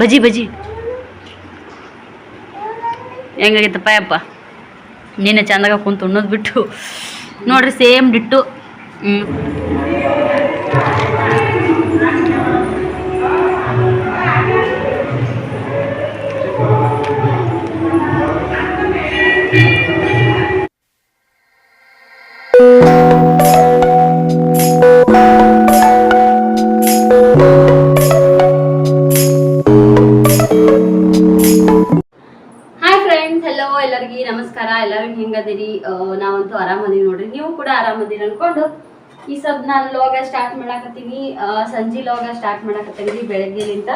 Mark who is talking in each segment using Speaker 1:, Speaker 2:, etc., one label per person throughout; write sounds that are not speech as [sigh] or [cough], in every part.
Speaker 1: ಬಜಿ ಬಜಿ ಹೆಂಗಾಗಿತ್ತಪ್ಪ ಯಪ್ಪ? ನೀನೆ ಚಂದಾಗ ಕುಂತು ಉಣ್ಣೋದು ಬಿಟ್ಟು. ನೋಡ್ರಿ ಸೇಮ್ ಡಿಟ್ಟು. ಹ್ಞೂ ಹಾಯ್ ಹೆಂಗದಿರಿ ನಾವಂತೂ ಆರಾಮದೀವಿ ನೋಡ್ರಿ. ನೀವು ಕೂಡ ಆರಾಮದೀರಿ ಅನ್ಕೊಂಡು ಈ ಸಬ್ ನಾನು ಲೋಗ ಸ್ಟಾರ್ಟ್ ಮಾಡಾಕತ್ತೀನಿ ಸಂಜಿ ಲೋಗ ಸ್ಟಾರ್ಟ್ ಮಾಡಾಕತ್ತೀನಿ ಬೆಳಗ್ಗೆಲಿಂದ.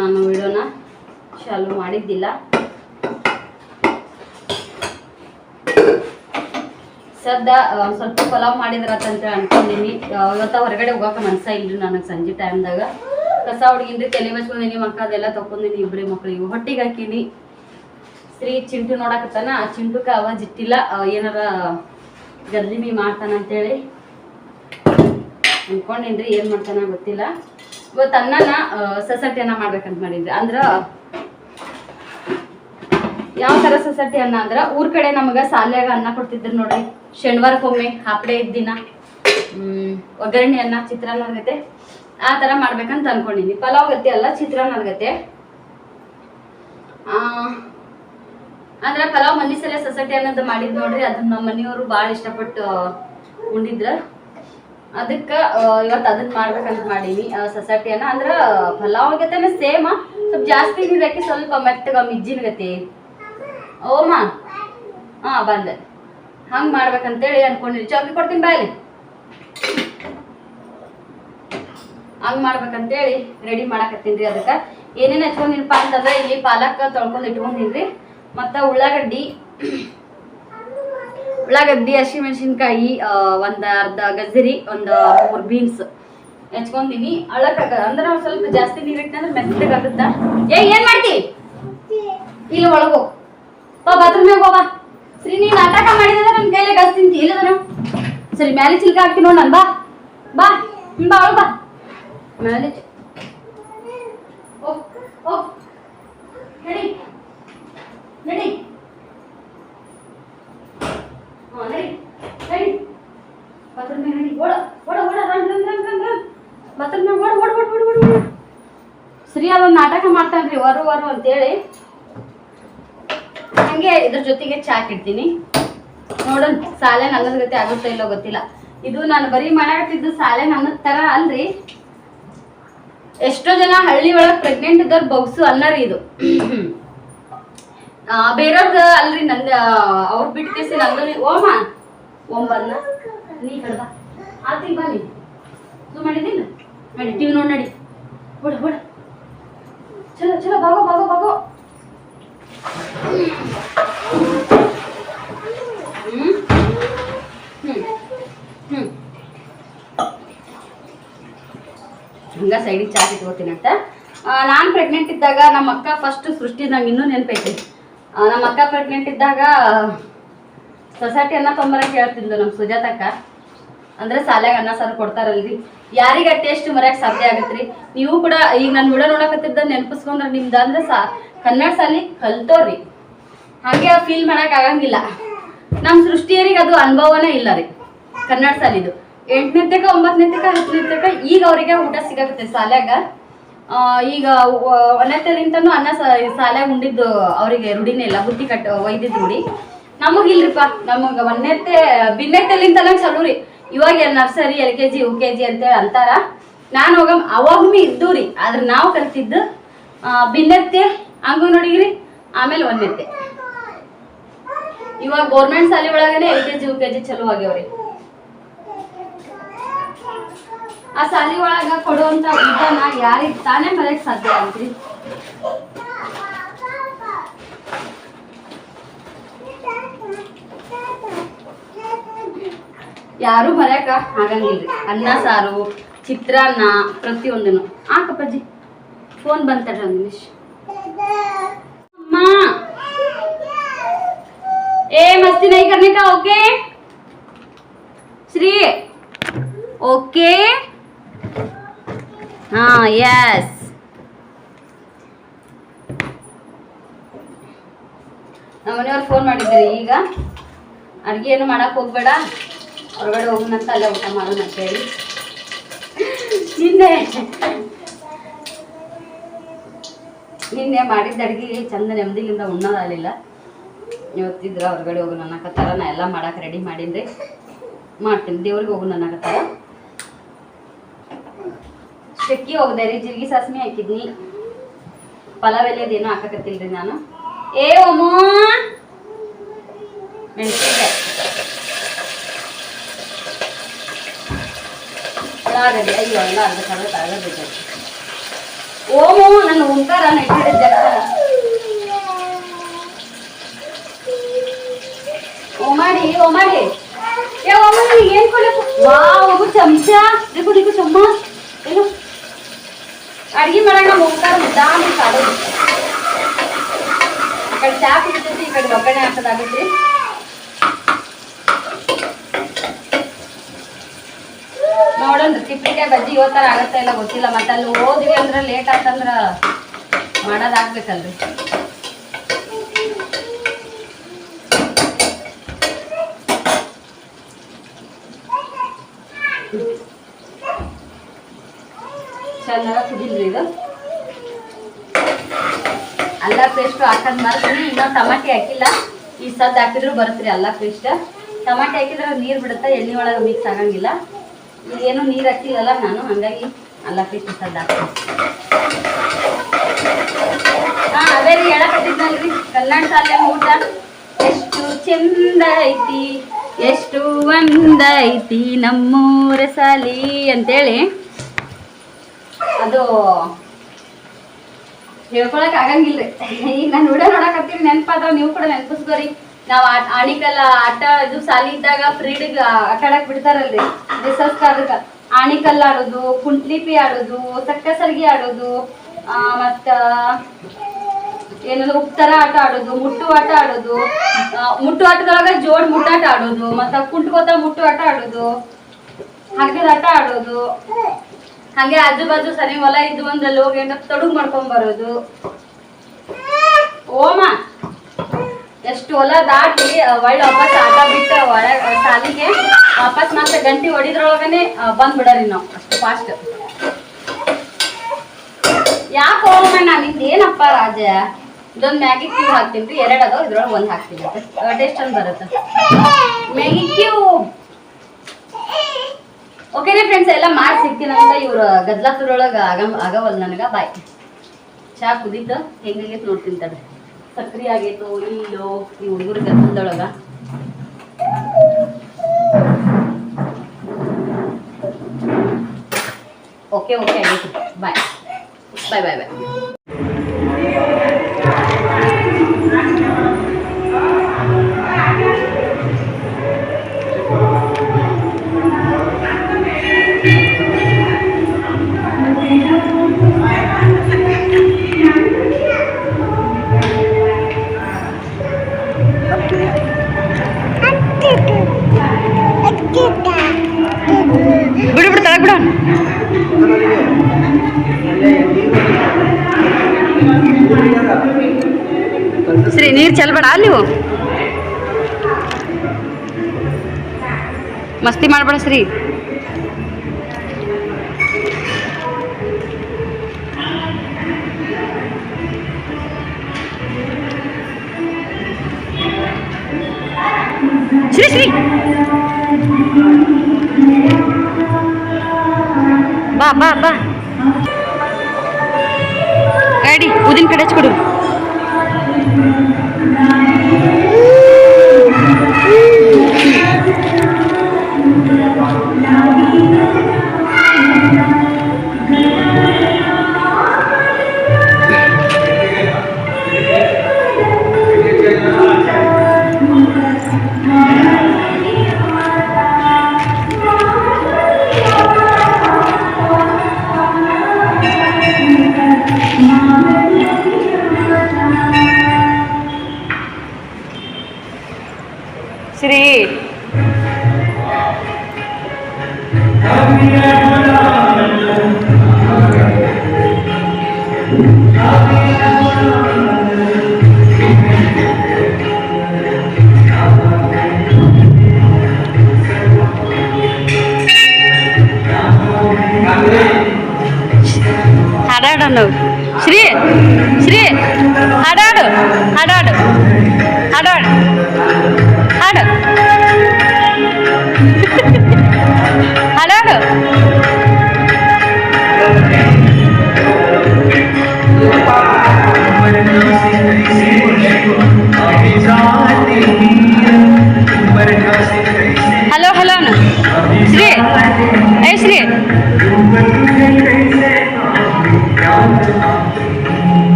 Speaker 1: ನಾನು ವಿಡಿಯೋನ ಚಾಲು ಮಾಡಿದ್ದಿಲ್ಲ. ಸದ್ದ ಸ್ವಲ್ಪ ಪಲಾವ್ ಮಾಡಿದ್ರತ್ತಂತ ಅನ್ಕೊಂಡಿನಿ. ಇವತ್ತ ಹೊರಗಡೆ ಹೋಗಕ್ಕೆ ಮನ್ಸ ಇಲ್ರಿ ನನಗೆ ಸಂಜೆ ಟೈಮ್ದಾಗ ಕಸ ಹುಡುಗಿಂದ್ರಿ ತಲೆ ಬಚ್ಕೊಂಡಿನಿ ಮಕ್ಕ ಅದೆಲ್ಲ ತಕೊಂಡಿನಿ ಇಬ್ಬರೇ ಮಕ್ಕಳಿಗೆ ಹೊಟ್ಟಿಗೆ ಹಾಕಿನಿ. ಸ್ತ್ರೀ ಚಿಂಟು ನೋಡಾಕತ್ತಾನ, ಆ ಚಿಂಟುಕ ಅವ ಜಿಟ್ಟಿಲ್ಲ ಏನಾರ ಗದ್ಲಿಮಿ ಮಾಡ್ತಾನ ಅಂತೇಳಿ ಅನ್ಕೊಂಡೇನ್ರಿ, ಏನ್ ಮಾಡ್ತಾನ ಗೊತ್ತಿಲ್ಲ. ಇವತ್ತು ಅನ್ನನ ಸೊಸೈಟಿ ಅನ್ನ ಮಾಡ್ಬೇಕಂತ ಮಾಡಿದ್ರಿ ಅಂದ್ರ ಯಾವ ತರ ಸೊಸೈಟಿ ಅನ್ನ ಅಂದ್ರ, ಊರ್ ಕಡೆ ನಮಗ ಸಾಲ್ಯಾಗ ಅನ್ನ ಕೊಡ್ತಿದ್ರು ನೋಡ್ರಿ. ಶನಿವಾರಕ್ಕೊಮ್ಮೆ ಹಾಪಡೆ ಇದ್ದ ದಿನ, ಹ್ಮ್, ಒಗ್ಗರಣೆ ಅನ್ನ, ಚಿತ್ರಾನ್ನ ಆಗತ್ತೆ ಆ ತರ ಮಾಡ್ಬೇಕಂತ ಅನ್ಕೊಂಡಿದ್ವಿ. ಪಲಾವ್ ಗತಿ ಅಲ್ಲ, ಚಿತ್ರಾನ್ನ ಆ ಅಂದ್ರೆ ಪಲಾವ್ ಮನಿ ಸಲ ಸೊಸೈಟಿ ಅನ್ನೋದು ಮಾಡಿದ್ ನೋಡ್ರಿ ಅದನ್ನ ನಮ್ಮ ಮನೆಯವರು ಭಾಳ ಇಷ್ಟಪಟ್ಟು ಉಂಡಿದ್ರ. ಅದಕ್ಕ ಇವತ್ತು ಅದನ್ನ ಮಾಡ್ಬೇಕಂತ ಮಾಡೀನಿ ಸೊಸೈಟಿ ಅನ್ನ ಅಂದ್ರ ಪಲಾವ್ ಗತೆನ ಸೇಮ್ ಸ್ವಲ್ಪ ಜಾಸ್ತಿ ನೀರಕ್ಕೆ ಸ್ವಲ್ಪ ಮೆತ್ತಗ ಮಿಜ್ಜಿನ ಗತಿ. ಓಮ. ಹಾ, ಬಂದ. ಹಂಗ್ ಮಾಡ್ಬೇಕಂತೇಳಿ ಅನ್ಕೊಂಡಿರಿ ಚೌಕಿ ಕೊಡ್ತೀನಿ ಬಾಯಲ್ಲಿ ಹಂಗ್ ಮಾಡ್ಬೇಕಂತೇಳಿ ರೆಡಿ ಮಾಡಾಕತ್ತೀನಿ ಅದಕ್ಕೆ. ಏನೇನು ಹಚ್ಕೊಂಡಿನಪ್ಪ ಅಂತಂದ್ರೆ, ಇಲ್ಲಿ ಪಾಲಕ್ ತೊಳ್ಕೊಂಡು ಇಟ್ಕೊಂಡಿನ್ರಿ. ಮತ್ತು ಉಳ್ಳಾಗಡ್ಡಿ. ಉಳ್ಳಾಗಡ್ಡಿ ಹಸಿಮೆಣಸಿನ್ಕಾಯಿ ಒಂದು ಅರ್ಧ ಗಜ್ಜರಿ, ಒಂದು ಮೂರು ಬೀನ್ಸ್ ಹೆಚ್ಕೊಂತೀನಿ ಅಳಕಾಗ ಅಂದ್ರೆ ಸ್ವಲ್ಪ ಜಾಸ್ತಿ ನೀರು ಇಟ್ಟಂದ್ರೆ ಮೆತ್ತಗಾಗುತ್ತ ಏ, ಏನ್ ಮಾಡ್ತಿ? ಇಲ್ಲ ಒಳಗೋ. ಬಾ ಬಾತ್ರೂಮ್ನಾಗ ಹೋಗ ಸರಿ ನೀನ್ ನಾಟಕ ಮಾಡಿದ್ರೆ ನನ್ನ ಕೈಲೇ ಗಸ್ ತಿಂತಿ ಸರಿ, ಮ್ಯಾಲೆ ಚಿಲ್ಕ ಹಾಕ್ತೀನಿ ನೋಡ್ ನಾನು. ಬಾ. ಬಾ. ಹ್ಮ್, ಬಾ ಬಾ. ಮ್ಯಾಲೆ ಓ ಓ. ಹೋಗ್ ನಡಿ. ನಡಿ. ರೆಡಿ ನಡಿ. ನಡಿ ಮೇಲೆ ನಡಿ. ಓಡ ಓಡ ಓಡ run run run run run ಬಾತ್ರೂಮ್ನಾಗ ಓಡ ಓಡ ಓಡ ಓಡ ಓಡ. ಸರಿ ಅದೊಂದು ನಾಟಕ ಮಾಡ್ತಾನ್ರಿ ವರು ವರು ಅಂತೇಳಿ. ಹಂಗೆ ಇದ್ರ ಜೊತೆಗೆ ಚಾಕ್ ಇಡ್ತೀನಿ ನೋಡೋಣ ಸಾಲೆ ನನ್ನದ ಗತಿ ಆಗುತ್ತೋ ಇಲ್ಲೋ ಗೊತ್ತಿಲ್ಲ. ಇದು ನಾನು ಬರೀ ಮಾಡಾಕತ್ತಿದ್ದು ಸಾಲೆ ನನ್ನ ತರ ಅಲ್ರಿ. ಎಷ್ಟೋ ಜನ ಹಳ್ಳಿ ಒಳಗ್ ಪ್ರೆಗ್ನೆಂಟ್ ಇದ್ದವ್ರು ಬಗ್ಸು ಅಲ್ಲರಿ ಇದು. ಆ, ಬೇರೆಯವ್ರ್ದ ಅಲ್ರಿ ನಂದ ಅವ್ರ ಬಿಟ್ಟು ಕೇಸಿ ನಂದು ಓಮ ಓಂ ಬನ್ನ ನೀ ಕಡ್ದ ಆತಿ ಬಾ ನೀ. ಇದು ನಡಿ ಟಿವಿ ನೋಡಿ ನಡಿ. ಹೊಡ ಹೊಡ ಚಲೋ ಚಲೋ ಬಾಗೋ ಬಾಗೋ ಬಾಗೋ. ಹಂಗ ಸೈಡಿಗೆ ಚಾಕ್ ಇಟ್ಕೋತೀನಿ ನಾನು ಪ್ರೆಗ್ನೆಂಟ್ ಇದ್ದಾಗ ನಮ್ಮ ಅಕ್ಕ ಫಸ್ಟ್ ಸೃಷ್ಟಿ ನಂಗೆ ಇನ್ನೂ ನೆನಪೈತಿ ನಮ್ಮ ಅಕ್ಕ ಪ್ರೆಗ್ನೆಂಟ್ ಇದ್ದಾಗ ಸೊಸೈಟಿ ಅನ್ನ ತೊಂಬರಕ್ಕೆ ಹೇಳ್ತಿದ್ಲು ನಮ್ಮ ಸುಜಾತಕ್ಕ. ಅಂದ್ರೆ ಸಾಲ್ಯಾಗ ಅನ್ನ ಸಾರು ಕೊಡ್ತಾರಲ್ರಿ. ಯಾರಿಗ ಟೇಸ್ಟ್ ಮರ್ಯಾಕ್ ಸಾಧ್ಯ ಆಗತ್ರಿ? ನೀವು ಕೂಡ ಈಗ ನಾನು ವಿಡಿಯೋ ನೋಡಕತ್ತಿದ್ದ ನೆನಪಿಸ್ಕೊಂಡ್ರೆ ನಿಮ್ದು ಅಂದ್ರೆ ಸಾ ಕನ್ನಡ ಸಾಲಿ ಕಲ್ತೋರಿ ಹಾಗೆ ಫೀಲ್ ಮಾಡಕ್ ಆಗಂಗಿಲ್ಲ. ನಮ್ಮ ಸೃಷ್ಟಿಯರಿಗೆ ಅದು ಅನುಭವನೇ ಇಲ್ಲ ರೀ ಕನ್ನಡ ಸಾಲಿದು. ಎಂಟನೇತಕ ಒಂಬತ್ತನೇತಕ ಹತ್ತನೇತಕ ಈಗ ಅವರಿಗೆ ಊಟ ಸಿಗತ್ತೆ ಸಾಲ್ಯಾಗ. ಆ, ಈಗ ಒಂದನೇತಲಿಂತನೂ ಅನ್ನ ಸಾಲೆ ಉಂಡಿದ್ದು ಅವರಿಗೆ ರೂಢಿನೇ ಇಲ್ಲ. ಬುದ್ಧಿ ಕಟ್ಟ ಒಯ್ದಿದ್ದು ರೂಢಿ. ನಮಗಿಲ್ರಿಪ್ಪ ನಮಗೆ ಒಂದನೇತೆ ಬಿನ್ನೆತ್ತಲಿಂತನ ಚಲೋ ರೀ. ಇವಾಗ nursery, L K G, U K G ಅಂತೇಳಿ ಅಂತಾರ. ನಾನು ಹೋಗ ಅವಾಗೂ ಇದ್ದು ರೀ. ಆದ್ರೆ ನಾವು ಕಲ್ತಿದ್ದು ಬಿನ್ನೆತ್ತೆ ಅಂಗನವಾಡಿಗ್ರಿ ಆಮೇಲೆ ಒಂದೆತ್ತೆ ಇವಾಗ ಗೌರ್ಮೆಂಟ್ ಶಾಲೆ ಒಳಗನೆ L K G, U K G ಚಲೋ ಆಗ್ಯಾವ್ರಿ. ಆ ಸಾಲಿ ಒಳಗ ಕೊಡುವಂತ ಊಟನ ಯಾರಿಗೆ ತಾನೇ ಮರೆಯಕ್ ಸಾಧ್ಯ ಅಂತ್ರಿ? ಯಾರು ಬರಕ ಆಗಂಗಿಲ್ರಿ ಅನ್ನ, ಸಾರು, ಚಿತ್ರಾನ್ನ ಪ್ರತಿಯೊಂದನು ಆಕಪ್ಪಾಜಿ ಫೋನ್ ಬಂತಡ್ರಿ ನಿಮಿಷ. ಅಮ್ಮ! ಏ, ಮಸ್ತಿ ನೈ ಕರ್ನಿಕ ಓಕೆ ಶ್ರೀ ಓಕೆ ಹಾ ಎಸ್ ನಮ್ಮನೆಯವ್ರು ಫೋನ್ ಮಾಡಿದ್ದಾರೆ ಈಗ. ಅಡುಗೆ ಏನು ಮಾಡಕ್ಕೆ ಹೋಗ್ಬೇಡ. ಹೊರಗಡೆ ಹೋಗೋಣಂತ ಅಲ್ಲೇ ಊಟ ಮಾಡೋಣ ಅಂತೇಳಿ ನಿನ್ನೆ ನಿನ್ನೆ ಮಾಡಿದ್ದ ಅಡುಗೆ ಚಂದ ನೆಮ್ಮದಿಲಿಂದ ಉಣ್ಣೋದಾಗಲಿಲ್ಲ. ಇವತ್ತಿದ್ರೆ ಹೊರಗಡೆ ಹೋಗೋಣ ಅನ್ನಕತ್ತಾರ. ನಾ ಎಲ್ಲ ಮಾಡಕ್ಕೆ ರೆಡಿ ಮಾಡಿನ್ರಿ ರೀ ಮಾಡ್ತೀನಿ. ದೇವ್ರಿಗೆ ಹೋಗೋಣ ಅನ್ನಕತ್ತಾರ. ಚಕ್ಕಿ ಹೋಗದೆ ರೀ, ಜೀರಿಗೆ ಸಾಸ್ಮಿ ಹಾಕಿದ್ನಿ. ಪಲಾವ್ ಎಲೆದೇನೋ ಹಾಕಕತ್ತಿಲ್ರಿ ನಾನು. ಏ ಒಮ್ಮೋ ಮೆಣಸಿನ್ಕಾಯಿ. ಉಳ್ಳಾಗಡ್ಡಿ ಅಯ್ಯೋ ಎಲ್ಲ ಅರ್ಧ ಕಡೆ ತಗಬೇಕು ಓಮು, ನನ್ನ ಉಂಟಾರ ನೆಟ್ಟಿದ್ದ ಜನ ಓಮಾಡಿ ಓಮಾಡಿ. ಏ ಓಮಾಡಿ, ಏನು ಕೊಡಬೇಕು? ವಾ ಹೋಗು ಚಮಚ. ಬೇಕು ಬೇಕು ಚಮ್ಮ ಏನು? ಅಡ್ಗೆ ಮಾಡೋಣ ನಮ್ಮ ಓಂಕಾರ ಮುದ್ದಾಮ ಕಾಡೋದು ಈ ಕಡೆ ಚಾ ಕುಡಿತೈತಿ, ಈ ಕಡೆ ಒಗ್ಗರಣೆ ಹಾಕೋದಾಗೈತಿ ನೋಡೋಣ ತಿಪ್ಪಿಗೆ ಬಜ್ಜಿ ಇವತ್ತರ ಆಗತ್ತಾ ಇಲ್ಲ ಗೊತ್ತಿಲ್ಲ, ಮತ್ತೆ ಅಲ್ಲಿ ಹೋದ್ವಿ ಅಂದ್ರೆ ಲೇಟ್ ಆತಂದ್ರ ಮಾಡೋದಾಗ್ಬೇಕಲ್ರಿ. ಚೆನ್ನಾಗಿ ಕುದಿಲ್ರಿ ಇದು. ಅಲ್ಲ ಪೇಸ್ಟ್ ಹಾಕದ್ ಮಾಡ್ತೀನಿ ಇನ್ನೂ ಟಮಾಟಿ ಹಾಕಿಲ್ಲ. ಈ ಸದ್ದು ಹಾಕಿದ್ರು ಬರುತ್ತೆ ಅಲ್ಲ ಪೇಸ್ಟ್ ಟಮಾಟಿ ಹಾಕಿದ್ರೆ ನೀರು ಬಿಡುತ್ತೆ ಎಣ್ಣೆ ಒಳಗೆ ಮಿಕ್ಸ್ ಆಗಂಗಿಲ್ಲ. ಈಗೇನು ನೀರು ಹಾಕಿಲ್ಲಲ್ಲ ನಾನು, ಹಂಗಾಗಿ ಅಲ್ಲ ಪೇಸ್ಟ್ ಸದ್ದು ಹಾಕ್ತೀನಿ. ಹಾಂ, ಅದೇ ರೀ ಹೇಳಕತ್ತಿದ್ನಲ್ರಿ ಕಲ್ಯಾಣ ಶಾಲೆ ಊಟ ಎಷ್ಟು ಚಂದ ಐತಿ, ಎಷ್ಟು ಒಂದೈತಿ ನಮ್ಮೂರ ಸಾಲಿ ಅಂತೇಳಿ. ಅದು ಹೇಳ್ಕೊಳಕ್ ಆಗಂಗಿಲ್ರಿ. ಈಗ ನಾನು ವಿಡಿಯೋ ನೋಡಕತ್ತೀನಿ, ನೆನಪಾದವ್ ನೀವು ಕೂಡ ನೆನಪಿಸ್ಕೋರಿ. ನಾವು ಆಣಿಕಲ್ಲ ಆಟ ಇದು ಸಾಲಿ ಇದ್ದಾಗ ಫ್ರೀಡಿಗೆ ಆಟ ಆಡಕ್ ಬಿಡ್ತಾರಲ್ರಿ. ರಿಸರ್ಚ್ ಕಾಲಕ್ಕ ಆಣಿಕಲ್ಲ ಆಡೋದು, ಕುಂಟ್ಲಿಪಿ ಆಡೋದು, ಸಕ್ಕ ಸರ್ಗಿ ಆಡೋದು ಮತ್ತ ಏನಂದ್ರೆ ಉಪ್ತರ ಆಟ ಆಡೋದು, ಮುಟ್ಟು ಆಟ ಆಡೋದು ಮುಟ್ಟು ಆಟದೊಳಗ ಜೋಡ್ ಮುಟ್ಟಾಟ ಆಡೋದು, ಮತ್ತ ಕುಂಟ್ಕೋತ ಮುಟ್ಟು ಆಟ ಆಡೋದು, ಹಗ್ಗದ ಆಟ ಆಡೋದು. ಹಂಗೆ ಆಜು ಬಾಜು ಸರಿ ಹೊಲ ಇದ್ದು ಒಂದಲ್ಲಿ ಹೋಗಿ ಏನಪ್ಪ ತೊಡುಗ್ ಮಾಡ್ಕೊಂಡ್ ಬರೋದು. ಓಮ, ಎಷ್ಟು ಹೊಲ ದಾಟಿ ಒಳ್ಳೆ ವಾಪಸ್ ಆಟ ಬಿಟ್ಟ ಒಳ ಸಾಲಿಗೆ ವಾಪಸ್ ಮತ್ತೆ ಗಂಟಿ ಹೊಡಿದ್ರೊಳಗನೆ ಬಂದ್ಬಿಡರಿ ನಾವು. ಅಷ್ಟು ಫಾಸ್ಟ್ ಯಾಕೆ ಓಮ ನಾನು ನಿಂದ ಏನಪ್ಪ ರಾಜ? ಇದೊಂದು ಮ್ಯಾಗಿ ಕ್ಯೂಬ್ ಹಾಕ್ತೀನಿ ರೀ, ಎರಡು ಅದಾವ, ಇದ್ರೊಳಗೆ ಒಂದು ಹಾಕ್ತೀನಿ ಟೇಸ್ಟ್ ಅಂತ ಬರುತ್ತೆ. ಮ್ಯಾಗಿ ಕ್ಯೂಬ್ ಓಕೆ ರೀ ಫ್ರೆಂಡ್ಸ್ ಎಲ್ಲ ಮಾಡಿ ಸಿಗ್ತೀನಂತ ಇವ್ರ ಗದ್ಲಾಪುರೊಳಗೆ ಆಗ ಆಗವಲ್ ನನಗೆ. ಬಾಯ್ ಚಾ ಕುದಿದ್ದು ಹೆಂಗಾಗೈತೆ ನೋಡ್ತೀನಿ ತಡ್ರಿ ಸಕ್ರಿ ಆಗೈತೋ, ಇಲ್ಲೋ, ಈ ಹುಡುಗರು ಗದ್ದಲದೊಳಗ ಓಕೆ ಓಕೆ ಆಗೈತಿ. ಬಾಯ್ ಬಾಯ್ ಬಾಯ್ ಬಾಯ್ ಮಸ್ತಿ ಮಾಡ್ಬೇಡ ಶ್ರೀ ಶ್ರೀ ಶ್ರೀ ಬಾ ಬಾ ಬಾ ಗಾಡಿ ಉದಿನ ಕಡೆ ಹಚ್ಕೊಡು ಹಾಡಾಡು ನಾವು ಶ್ರೀ ಶ್ರೀ ಹಾಡಾಡು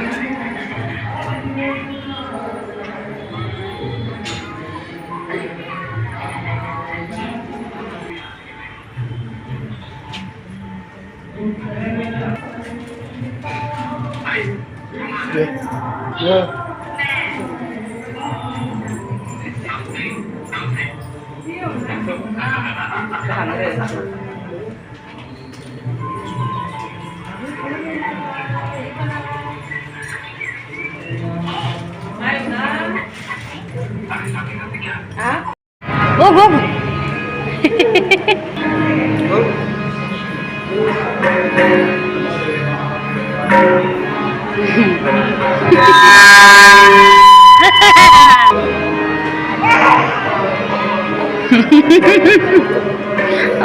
Speaker 1: ಓಮು
Speaker 2: ಇವತ್ತು ಉದ್ದಿಗಡ್ಡಿ
Speaker 1: ಹೋಗು ಹೋಗು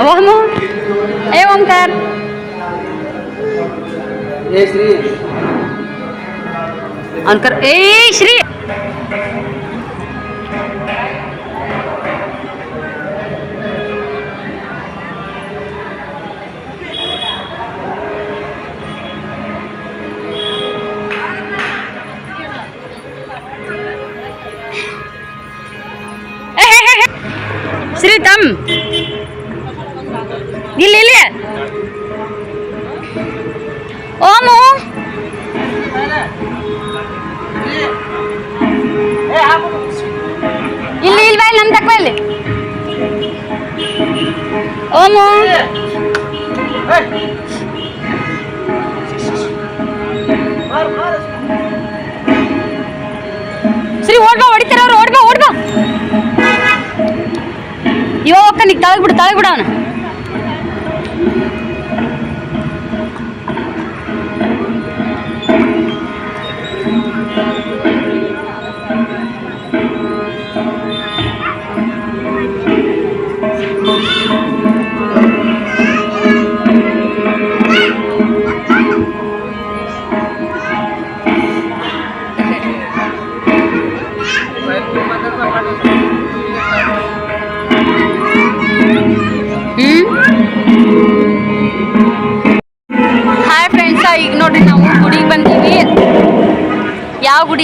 Speaker 1: ಓಮು ಏ ಓಂಕಾರ
Speaker 2: ಏ ಶ್ರೀ
Speaker 1: ಅಂಕರ್ ಏ ಶ್ರೀ ಏ,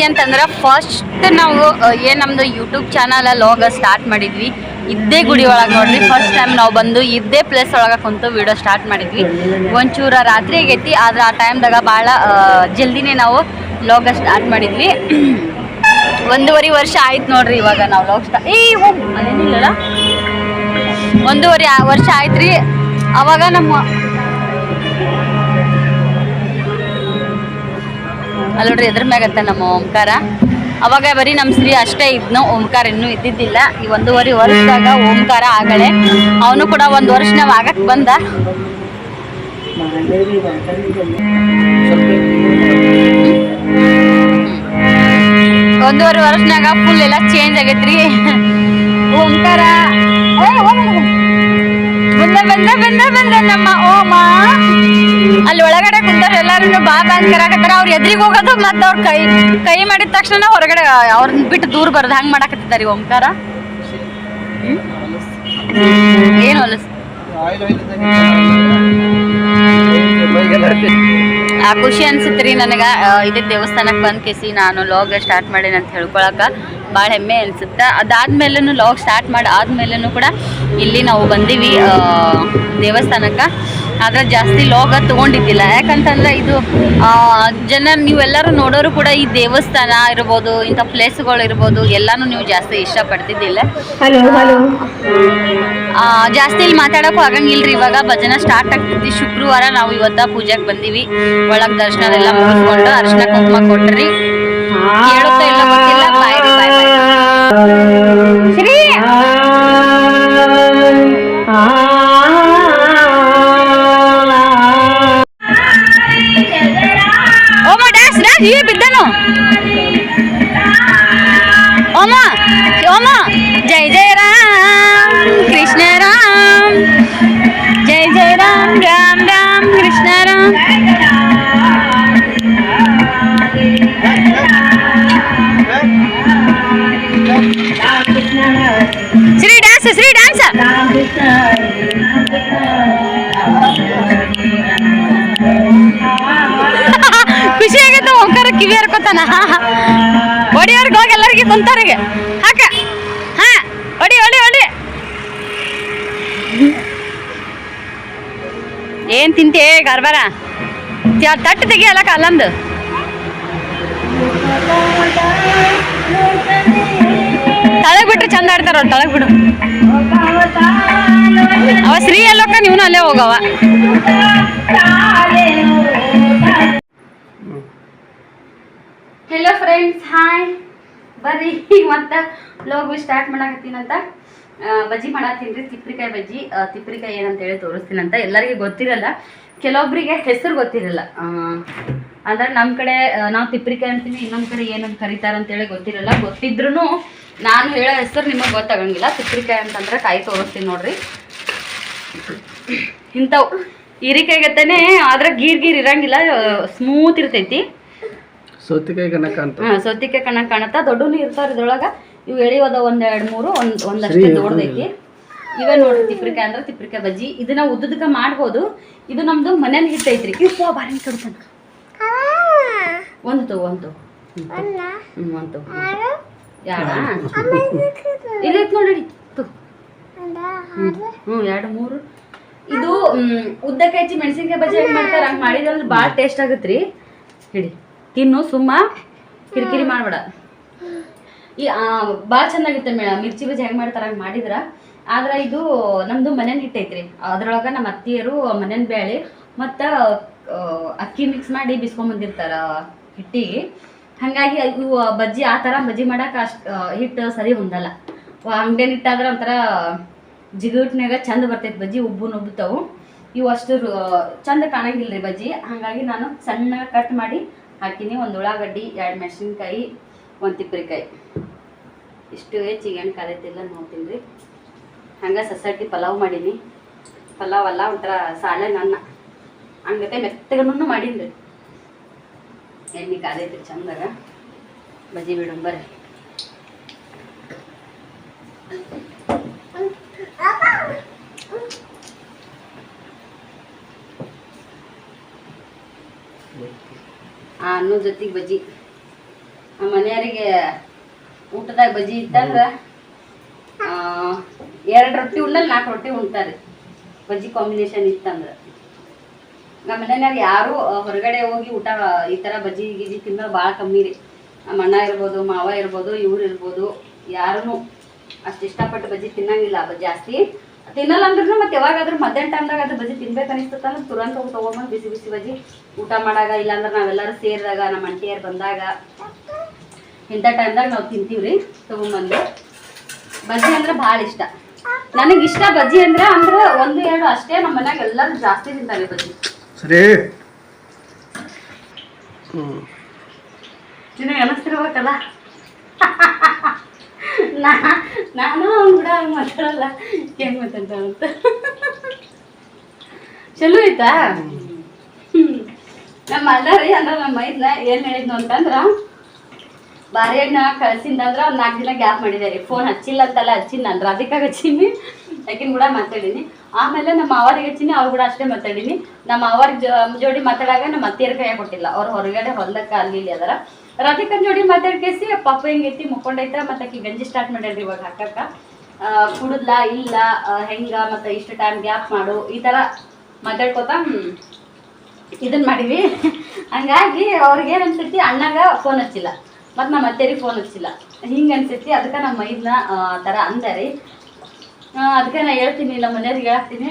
Speaker 1: ಅಂತಂದ್ರೆ ಫಸ್ಟ್ ನಾವು ಏನು ನಮ್ಮದು ಯೂಟ್ಯೂಬ್ ಚಾನಲ್ ಲೋಗ ಸ್ಟಾರ್ಟ್ ಮಾಡಿದ್ವಿ. ಇದ್ದೇ ಗುಡಿ ಒಳಗೆ ನೋಡ್ರಿ. ಫಸ್ಟ್ ಟೈಮ್ ನಾವು ಬಂದು ಇದ್ದೇ ಪ್ಲೇಸ್ ಒಳಗೆ ಕುಂತು ವಿಡಿಯೋ ಸ್ಟಾರ್ಟ್ ಮಾಡಿದ್ವಿ. ಒಂಚೂರ ರಾತ್ರಿ ಆಗೈತಿ, ಆದ್ರೆ ಆ ಟೈಮ್ದಾಗ ಭಾಳ ಜಲ್ದಿನೇ ನಾವು ಲೋಗ ಸ್ಟಾರ್ಟ್ ಮಾಡಿದ್ವಿ. [clears throat] ಒಂದೂವರೆ ವರ್ಷ ಆಯ್ತು ನೋಡ್ರಿ ಇವಾಗ ನಾವು ಲೋಗ ಸ್ಟಾರ್ಟ್ ಏ ಒಂದೂವರೆ ವರ್ಷ ಆಯ್ತು ರೀ ಅವಾಗ ನಮ್ಮ ಅಲ್ಲಿ ನೋಡ್ರಿ, ಎದ್ರ ಮ್ಯಾಗತ್ತ ನಮ್ಮ ಓಂಕಾರ. ಅವಾಗ ಬರೀ ನಮ್ಮ ಸ್ತ್ರೀ ಅಷ್ಟೇ ಇದ್ನು, ಓಂಕಾರ ಇನ್ನೂ ಇದ್ದಿದ್ದಿಲ್ಲ. ಈ ಒಂದೂವರೆ ವರ್ಷದಾಗ ಓಂಕಾರ ಆಗಳೆ. ಅವನು ಕೂಡ ಒಂದು ವರ್ಷ ನಾವು ಆಗಕ್ಕೆ ಬಂದ. ಒಂದೂವರೆ ವರ್ಷನಾಗ ಫುಲ್ ಎಲ್ಲ ಚೇಂಜ್ ಆಗೈತ್ರಿ. ಓಂಕಾರ.
Speaker 3: ಅಲ್ಲಿ ಒಳಗಡೆ ಕುಂತಾರ ಎಲ್ಲಾರು ಬಾ ಅಂತ ಕರಾಕತ್ತಾರ ಅವ್ರ ಎದ್ರಿಗೆ ಹೋಗೋದು ಮತ್ತ ಅವ್ರ ಕೈ ಕೈ ಮಾಡಿದ ತಕ್ಷಣ ಹೊರಗಡೆ ಅವ್ರನ್ನ ಬಿಟ್ಟು ದೂರ ಬರೋದು ಹಂಗ್ ಮಾಡಾಕತ್ತಿದ್ದಾರೆ ಓಂಕಾರ ಏನು ಆ ಖುಷಿ ಅನ್ಸುತ್ತೆ ನನಗೆ ಇದೇ ದೇವಸ್ಥಾನಕ್ಕೆ ಬಂದ್ ಕೇಸಿ ನಾನು ಲಾಗ್ ಸ್ಟಾರ್ಟ್ ಮಾಡೇನಿ ಅಂತ ಹೇಳ್ಕೊಳಕ. ಭಾಳ ಹೆಮ್ಮೆ ಅನಿಸುತ್ತೆ. ಅದಾದ್ಮೇಲೂ ಲಾಗ್ ಸ್ಟಾರ್ಟ್ ಮಾಡಿ ಆದ್ಮೇಲೂ ಕೂಡ ಇಲ್ಲಿ ನಾವು ಬಂದೀವಿ ದೇವಸ್ಥಾನಕ್ಕೆ. ಆದ್ರೆ ಜಾಸ್ತಿ ಲಾಗ ತೊಗೊಂಡಿದ್ದಿಲ್ಲ. ಯಾಕಂತಂದ್ರೆ ಇದು ಆ, ಜನ ನೀವೆಲ್ಲರೂ ನೋಡೋರು ಕೂಡ ಈ ದೇವಸ್ಥಾನ ಇರ್ಬೋದು ಇಂಥ ಪ್ಲೇಸ್ಗಳು ಇರ್ಬೋದು ಎಲ್ಲಾನು ನೀವು ಜಾಸ್ತಿ ಇಷ್ಟಪಡ್ತಿದ್ದಿಲ್ಲ. ಆ, ಜಾಸ್ತಿ ಇಲ್ಲಿ ಮಾತಾಡೋಕ್ಕೂ ಆಗಂಗಿಲ್ರಿ. ಇವಾಗ ಭಜನೆ ಸ್ಟಾರ್ಟ್ ಆಗ್ತಿದ್ವಿ. ಶುಕ್ರವಾರ ನಾವು ಇವತ್ತ ಪೂಜೆಗೆ ಬಂದೀವಿ. ಒಳಗ್ ದರ್ಶನ ಎಲ್ಲ ಮುಗಿಸ್ಕೊಂಡು ಅರ್ಶನ ಕುಂಕುಮ ಕೊಟ್ರಿ. ಕೇಳುತ್ತೆ ಇಲ್ಲ ಗೊತ್ತಿಲ್ಲ. ಬಾಯ್ ಶ್ರೀ ಓಮ ಡ್ಯಾನ್ಸ್ ಡ್ಯಾನ್ಸ್ ಈ ಕಿವಿ ಹರ್ಕೊತಾನ ಹೊಡಿಯವ್ರಿಗೆ ಹೋಗಿ ಎಲ್ಲರಿಗೆ ಹಾಕ. ಹಾ, ಹೊಡಿ ಹೊಡಿ ಹೊಡಿ. ಏನ್ ತಿಂತೆ ಗರ್ಬರ? ತಟ್ಟು ತೆಗಿಯಲ್ಲ ಅಲ್ಲಂದು. ತಳಗ್ ಬಿಟ್ರೆ ಚಂದ ಆಡ್ತಾರ ಅವ್ರು ತಳಗ್ ಬಿಡು ಅವ ಶ್ರೀ ಎಲ್ಲೋಕ ನೀವನು ಅಲ್ಲೇ ಹೋಗವ
Speaker 1: ಹೆಲೋ ಫ್ರೆಂಡ್ಸ್ ಹಾಯ್ ಬರ್ರಿ ಮತ್ತೆ ಲೋಗು ಸ್ಟಾರ್ಟ್ ಮಾಡಾಕತ್ತೀನಂತ ಬಜ್ಜಿ ಮಾಡತ್ತೀನಿ ರೀ ತಿಪ್ರಿಕಾಯಿ ಬಜ್ಜಿ. ತಿಪ್ರಿಕಾಯಿ ಏನಂತ ಹೇಳಿ ತೋರಿಸ್ತೀನಂತ. ಎಲ್ಲರಿಗೂ ಗೊತ್ತಿರಲ್ಲ. ಕೆಲವೊಬ್ಬರಿಗೆ ಹೆಸರು ಗೊತ್ತಿರಲ್ಲ. ಅಂದ್ರೆ ನಮ್ಮ ಕಡೆ ನಾವು ತಿಪ್ರಿಕಾಯಿ ಅಂತೀನಿ ಇನ್ನೊಂದು ಕಡೆ ಏನಂತ ಕರೀತಾರೆ ಅಂತೇಳಿ ಗೊತ್ತಿರಲ್ಲ. ಗೊತ್ತಿದ್ರೂ ನಾನು ಹೇಳೋ ಹೆಸರು ನಿಮಗೆ ಗೊತ್ತಾಗಂಗಿಲ್ಲ. ತಿಪ್ರಿಕಾಯಿ ಅಂತಂದ್ರೆ ಕಾಯಿ ತೋರಿಸ್ತೀನಿ ನೋಡ್ರಿ. ಇಂಥವು ಹೀರಿಕಾಯಿ ಗತ್ತನೆ ಆದ್ರೆ ಗೀರ್ ಗೀರ್ ಇರಂಗಿಲ್ಲ ಸ್ಮೂತ್ ಇರ್ತೈತಿ.
Speaker 2: ಸೌತಿಕಾಯಿ ಕಣ್ಣ ಅಂತ
Speaker 1: ಹಾ ಸೌತಿಕಾಯಿ ಕಣ್ಣ ಕಾಣತ್ತ ದೊಡ್ಡನು ಇರ್ತಾರ ಇದ್ರೊಳಗ. ಇವು ಎಳಿಯೋದ ಒಂದ್ ಎರಡ್ ಮೂರು ಒಂದ್ ಒಂದಷ್ಟೇ ದೊಡ್ಡದೈತಿ ಇವೇ ನೋಡ್ರಿ ತಿಪ್ರಿಕಾಯಿ ಅಂದ್ರೆ ತಿಪ್ರಿಕಾಯಿ ಬಜ್ಜಿ. ಇದನ್ನ ಉದ್ದದಕ್ಕ ಮಾಡ್ಬೋದು. ಇದು ನಮ್ದು ಮನೇಲಿ ಹಿಟ್ಟೈತ್ರಿ. ಇಪ್ಪ ಬಾರಿ ಕಡ್ತಾನ ಒಂದು ತಗೋ ಒಂದು ಹ್ಮ್ ಒಂದು ತಗೋ ಯಾಡ? ಇಲ್ಲೈತ್ ನೋಡಿ ಹ್ಞೂ ಎರಡು ಮೂರು. ಇದು ಉದ್ದಕ್ಕೆ ಹಚ್ಚಿ ಮೆಣಸಿನ್ಕಾಯಿ ಬಜ್ಜಿ ಹೆಂಗ್ ಮಾಡ್ತಾರ ಹಂಗ್ ಮಾಡಿದ್ರೆ ಭಾಳ ಟೇಸ್ಟ್ ಆಗತ್ರಿ. ಹಿಡಿ ತಿನ್ನು ಸುಮ್ಮ. ಕಿರಿಕಿರಿ ಮಾಡ್ಬೇಡ. ಈ ಭಾಳ ಚೆನ್ನಾಗಿರುತ್ತೆ ಮೇಡಮ್ ಮಿರ್ಚಿ ಬಜ್ಜಿ ಹೆಂಗೆ ಮಾಡ್ತಾರೆ ಹಂಗೆ ಮಾಡಿದ್ರ. ಆದ್ರೆ ಇದು ನಮ್ದು ಮನೆನ ಹಿಟ್ಟೈತ್ರಿ. ಅದ್ರೊಳಗೆ ನಮ್ಮ ಅತ್ತಿಯರು ಮನೇನ ಬ್ಯಾಳಿ ಮತ್ತು ಅಕ್ಕಿ ಮಿಕ್ಸ್ ಮಾಡಿ ಬಿಸ್ಕೊಂಬಂದಿರ್ತಾರೆ ಹಿಟ್ಟಿಗೆ. ಹಂಗಾಗಿ ಇವು ಬಜ್ಜಿ, ಆ ಥರ ಬಜ್ಜಿ ಮಾಡಕ್ಕೆ ಅಷ್ಟು ಹಿಟ್ಟು ಸರಿ ಹೊಂದಲ್ಲ. ಅಂಗಡಿನ ಹಿಟ್ಟಾದ್ರೆ ಒಂಥರ ಜಿಗುಟ್ನಾಗ ಚಂದ ಬರ್ತೈತೆ ಬಜ್ಜಿ ಉಬ್ಬು ನುಬ್ಬುತ್ತವು ಇವು ಅಷ್ಟು ಚಂದ ಕಾಣಂಗಿಲ್ಲ ರೀ ಬಜ್ಜಿ. ಹಾಗಾಗಿ ನಾನು ಸಣ್ಣ ಕಟ್ ಮಾಡಿ ಹಾಕಿನಿ. ಒಂದು ಉಳ್ಳಾಗಡ್ಡಿ, ಎರಡು ಮೆಣಸಿನ್ಕಾಯಿ ಒಂದು ತಿಪ್ಪರಿಕಾಯಿ ಇಷ್ಟು ಎಣ್ಣೆ ಕಾಲೈತಿಲ್ಲ ನೋಡ್ತೀನಿ ರೀ. ಹಂಗೆ ಸಸಟ್ಟಿ ಪಲಾವ್ ಮಾಡೀನಿ. ಪಲಾವ್ ಅಲ್ಲ ಒಂಥರ ಸಾಲೆ ನನ್ನ. ಹಂಗತೆ ಮೆತ್ತಗನೂ ಮಾಡೀನಿ ರೀ. ಎಣ್ಣೆ ಕಾಲೈತ್ರಿ ಚಂದಾಗ. ಬಜ್ಜಿ ಬಿಡೋಣ ಬರ್ರಿ. ಅನ್ನೋ ಜೊತೆಗೆ ಬಜ್ಜಿ. ನಮ್ಮ ಮನೆಯವರಿಗೆ ಊಟದಾಗ ಬಜಿ ಇತ್ತಂದ್ರೆ ಎರಡು ರೊಟ್ಟಿ ಉಣ್ಣಲ್ಲಿ ನಾಲ್ಕು ರೊಟ್ಟಿ ಉಣ್ತಾರೆ. ಬಜ್ಜಿ ಕಾಂಬಿನೇಷನ್ ಇತ್ತಂದ್ರೆ. ನಮ್ಮ ಮನೆಯವ್ರು ಯಾರು ಹೊರಗಡೆ ಹೋಗಿ ಊಟ, ಈ ಥರ ಬಜ್ಜಿ ಗಿಜಿ ತಿನ್ನೋದು ಭಾಳ ಕಮ್ಮಿ ರೀ. ನಮ್ಮ ಅಣ್ಣ ಇರ್ಬೋದು, ಮಾವ ಇರ್ಬೋದು, ಇವ್ರು ಇರ್ಬೋದು ಯಾರೂ ಅಷ್ಟು ಇಷ್ಟಪಟ್ಟು ಬಜ್ಜಿ ತಿನ್ನಂಗಿಲ್ಲ. ಬಜ್ಜಿ ಜಾಸ್ತಿ ತಿನ್ನಲ್ಲ ಅಂದ್ರೂ ಮತ್ತೆ ಯಾವಾಗಾದ್ರೂ ಮಧ್ಯಾಹ್ನ ಟೈಮ್ದಾಗ ಅದು ಬಜ್ಜಿ ತಿನ್ಬೇಕು ಅನಿಸ್ತಂದ್ರೆ ತುರಂತ ಹೋಗಿ ತೊಗೊಂಡ್ಬಂದು ಬಿಸಿ ಬಿಸಿ ಬಜ್ಜಿ ಊಟ ಮಾಡಾಗ ಇಲ್ಲಾಂದ್ರೆ ನಾವೆಲ್ಲರೂ ಸೇರಿದಾಗ, ನಮ್ಮ ಅಂಟಿಯರು ಬಂದಾಗ ಇಂಥ ಟೈಮ್ದಾಗ ನಾವು ತಿಂತೀವಿ ರೀ ತೊಗೊಂಬಂದು. ಬಜ್ಜಿ ಅಂದ್ರೆ ಭಾಳ ಇಷ್ಟ. ನನಗೆ ಇಷ್ಟ ಬಜ್ಜಿ ಅಂದ್ರೆ ಅಂದ್ರೆ ಒಂದು ಎರಡು ಅಷ್ಟೇ ನಮ್ಮ ಮನ್ಯಾಗ ಎಲ್ಲರೂ ಜಾಸ್ತಿ ತಿಂತಾರೆ ಬಜ್ಜಿ.
Speaker 2: ಸರಿ.
Speaker 1: ನಿನಗೆ ಅನಿಸ್ತಿರ್ಬೇಕಲ್ಲ? ನಾ ನಾನು ಅವ್ನು ಕೂಡ ಮಾತಾಡಲ್ಲ. ಏನು ಮಾತಾಡ್ತಾಳ ಅಂತ ಚಲೋ ಐತಾ? ನಮ್ಮ ನಮ್ಮ ಅಣ್ಣರಿ ಅಂದ್ರ ನಮ್ಮ ಮೈದ್ನ ಏನ್ ಹೇಳಿದ್ನು ಅಂತಂದ್ರ ಬಾರಿ ನಾ ಕಳ್ಸಿಂದಂದ್ರ ಒಂದ್ ನಾಲ್ಕು ದಿನ ಗ್ಯಾಪ್ ಮಾಡಿದಾರೆ. ಫೋನ್ ಹಚ್ಚಿಲ್ಲ ಅಂತಲ್ಲ ಹಚ್ಚಿನ ನಾನು ರಾಧಿಕಾಗ ಹಚ್ಚೀನಿ ಯಾಕಿನ ಕೂಡ ಮಾತಾಡೀನಿ ಆಮೇಲೆ ನಮ್ಮ ಅವರಿಗೆ ಹಚ್ಚಿನಿ ಅವ್ರು ಕೂಡ ಅಷ್ಟೇ ಮಾತಾಡೀನಿ ನಮ್ಮ ಅವರ ಜೋಡಿ ಮಾತಾಡಾಗ ನಮ್ಮ ಅತ್ತೆಯರ ಕೈಯಾಗ ಕೊಟ್ಟಿಲ್ಲ. ಅವ್ರು ಹೊರಗಡೆ ಹೊಲ್ದಕ್ಕ ಅಲ್ಲಿ ಇಲ್ಲಿ ಅದರ. ರಾಧಿಕನ್ ಜೋಡಿ ಮಾತಾಡ್ಕೇಸಿ ಪಾಪ ಹೆಂಗೈತಿ ಮುಕ್ಕೊಂಡೈತ, ಮತ್ತೆ ಆಕಿ ಗಂಜಿ ಸ್ಟಾರ್ಟ್ ಮಾಡ್ಯಾಡ್ರಿ ಇವಾಗ ಹಾಕಕ್ಕ. ಕುಡುದ್ಲಾ, ಇಲ್ಲ, ಹೆಂಗ, ಮತ್ತೆ ಇಷ್ಟು ಟೈಮ್ ಗ್ಯಾಪ್ ಮಾಡು, ಈ ತರ ಮಾತಾಡ್ಕೋತ ಇದನ್ ಮಾಡಿವಿ. ಹಂಗಾಗಿ ಅವ್ರಿಗೆ ಏನ್ ಅನ್ಸೈತಿ ಅಣ್ಣಗ ಫೋನ್ ಹಚ್ಚಿಲ್ಲ. ಮತ್ತು ನಮ್ಮ ಅತ್ತೆರಿಗೆ ಫೋನ್ ಹಚ್ಚಿಲ್ಲ. ಹಿಂಗೆ ಅನ್ಸೈತಿ, ಅದಕ್ಕೆ ನಮ್ಮ ಮೈದ್ನ, ಆ ಥರ ಅಂದಾರಿ. ಅದಕ್ಕೆ ನಾ ಹೇಳ್ತೀನಿ ನಮ್ಮ ಮನೆಯವ್ರಿಗೆ ಹೇಳ್ತೀನಿ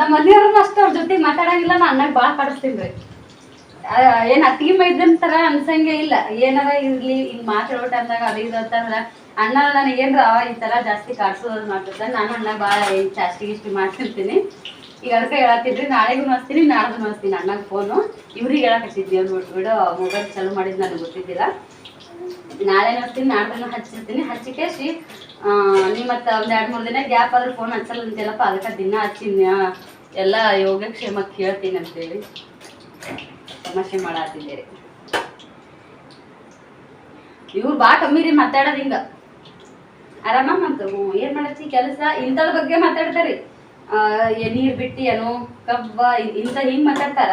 Speaker 1: ನಮ್ಮ ಮನೆಯವ್ರನ್ನ ಅಷ್ಟು ಅವ್ರ ಜೊತೆ ಮಾತಾಡಂಗಿಲ್ಲ ನಾ ಅಣ್ಣಗೆ ಭಾಳ ಕಾಡಿಸ್ತೀನಿ ರೀ. ಏನು ಅತ್ತಿಗೆ ಮೈದನ್ ಥರ ಅನ್ಸಂಗೆ ಇಲ್ಲ. ಏನಾರ ಇರಲಿ, ಹಿಂಗೆ ಮಾತಾಡೋ ಅಂದಾಗ ಅದು ಇದು ಅಂತಂದ್ರೆ ಅಣ್ಣ ನನಗೇನ್ರ ಈ ಥರ ಜಾಸ್ತಿ ಕಾಡ್ಸೋದು ಮಾಡ್ತಿರ್ತಾರೆ, ನಾನು ಅಣ್ಣ ಭಾಳ ಜಾಸ್ತಿ ಇಷ್ಟು ಮಾಡ್ತಿರ್ತೀನಿ. ಈಗ ಅದಕ್ಕೆ ಹೇಳತ್ತಿದ್ರಿ ನಾಳೆಗೂ ಮಾಡ್ತೀನಿ ನಾಡ್ದು ಮಾಡ್ತೀನಿ ಅಣ್ಣಗೆ ಫೋನು ಇವ್ರಿಗೆ ಹೇಳಕತ್ತಿದ್ವಿ ಅವ್ರು ಬಿಡು ಮೊಬೈಲ್ ಚಾಲು ಮಾಡಿದ್ದು ನನಗೆ ಗೊತ್ತಿದ್ದಿಲ್ಲ. ನಾಳೆ ಹಚ್ತೀನಿ ನಾಡ್ದನ್ನು ಹಚ್ಚಿರ್ತೀನಿ. ಹಚ್ಚಿಕೇಸಿ ನೀವು ಮತ್ತೆ ಒಂದು ಎರಡು ಮೂರು ದಿನ ಗ್ಯಾಪ್ ಆದ್ರೆ ಫೋನ್ ಹಚ್ಚಲ್ಲ ಅಂತೆಲ್ಲಪ್ಪ ಅದಕ್ಕೆ ದಿನ ಹಚ್ಚಿನ ಎಲ್ಲಾ ಯೋಗಕ್ಷೇಮ ಕೇಳ್ತೀನಿ ಅಂತೇಳಿ. ಸಮಸ್ಯೆ ಮಾಡಾತಿದ್ದೀರಿ. ಇವ್ರು ಬಾ ಕಮ್ಮಿ ರೀ ಮಾತಾಡೋದು ಹಿಂಗ. ಆರಾಮ ಮತ್ತು ಏನ್ ಮಾಡತ್ತಿ ಕೆಲಸ? ಇಂಥದ್ರ ಬಗ್ಗೆ ಮಾತಾಡ್ತಾರಿ. ಆ, ನೀರ್ ಬಿಟ್ಟಿ ಏನು ಕಬ್ಬ ಇಂಥ ಹಿಂಗ್ ಮಾತಾಡ್ತಾರ.